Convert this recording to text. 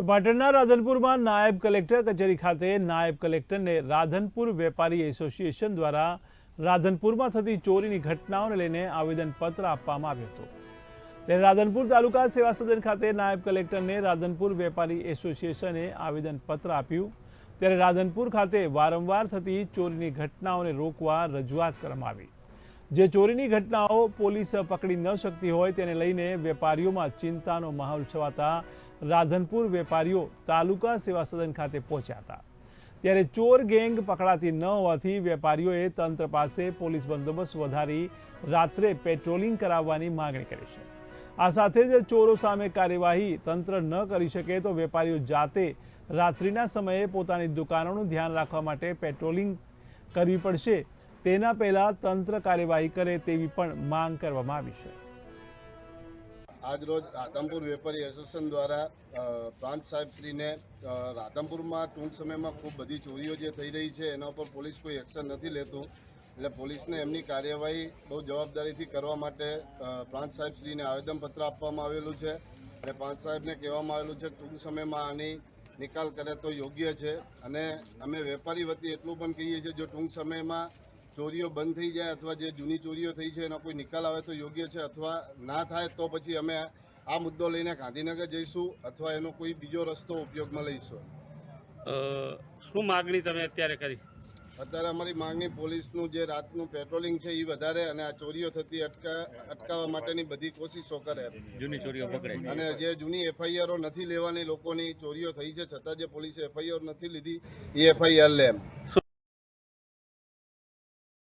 તો પાટણના રાધનપુરમાં નાયબ કલેક્ટર કચેરી ખાતે નાયબ કલેક્ટરને રાધનપુર વેપારી એસોસિએશન દ્વારા રાધનપુરમાં થતી ચોરીની ઘટનાઓને લઈને આવેદનપત્ર આપવામાં આવ્યું હતું. ત્યારે રાધનપુર તાલુકા સેવા સદન ખાતે નાયબ કલેક્ટરને રાધનપુર વેપારી એસોસિએશને આવેદનપત્ર આપ્યું. ત્યારે રાધનપુર ખાતે વારંવાર થતી ચોરીની ઘટનાઓને રોકવા રજૂઆત કરવામાં આવી. જે ચોરીની ઘટનાઓ પોલીસ પકડી ન શકતી હોય તેને લઈને વેપારીઓમાં ચિંતાનો માહોલ છવાતા રાધનપુર વેપારીઓ તાલુકા સેવા સદન ખાતે પહોંચ્યા હતા. ત્યારે ચોર ગેંગ પકડાતી ન હોવાથી વેપારીઓએ તંત્ર પાસે પોલીસ બંદોબસ્ત વધારી રાત્રે પેટ્રોલિંગ કરાવવાની માંગણી કરી છે. આ સાથે જ ચોરો સામે કાર્યવાહી તંત્ર ન કરી શકે તો વેપારીઓ જાતે રાત્રિના સમયે પોતાની દુકાનોનું ધ્યાન રાખવા માટે પેટ્રોલિંગ કરવી પડશે. તેના પહેલા તંત્ર કાર્યવાહી કરે તેવી પણ માંગ કરવામાં આવી છે. આજરોજ રાધમપુર વેપારી એસોસિએશન દ્વારા પ્રાંત સાહેબશ્રીને રાધમપુરમાં ટૂંક સમયમાં ખૂબ બધી ચોરીઓ જે થઈ રહી છે એના ઉપર પોલીસ કોઈ એક્શન નથી લેતું. એટલે પોલીસને એમની કાર્યવાહી બહુ જવાબદારીથી કરવા માટે પ્રાંત સાહેબશ્રીને આવેદનપત્ર આપવામાં આવેલું છે. અને પ્રાંત સાહેબને કહેવામાં આવેલું છે, ટૂંક સમયમાં આની નિકાલ કરે તો યોગ્ય છે. અને અમે વેપારી વતી એટલું પણ કહીએ છીએ, જો ટૂંક સમયમાં ચોરીઓ બંધ થઈ જાય અથવા જે જૂની ચોરીઓ થઈ છે એનો કોઈ નિકાલ આવે તો યોગ્ય છે અથવા ના થાય તો પછી અમે આ મુદ્દો લઈને ગાંધીનગર જઈશું અથવા એનો કોઈ બીજો રસ્તો ઉપયોગમાં લઈશું. શું માગણી તમે અત્યારે કરી? અત્યારે અમારી માંગણી પોલીસનું જે રાતનું પેટ્રોલિંગ છે એ વધારે અને આ ચોરીઓ થતી અટકા અટકાવવા માટેની બધી કોશિશો કરે. જૂની ચોરીઓ અને જે જૂની એફઆઈઆરો નથી લેવાની લોકોની ચોરીઓ થઈ છે છતાં જે પોલીસે એફઆઈઆર નથી લીધી એ એફઆઈઆર લે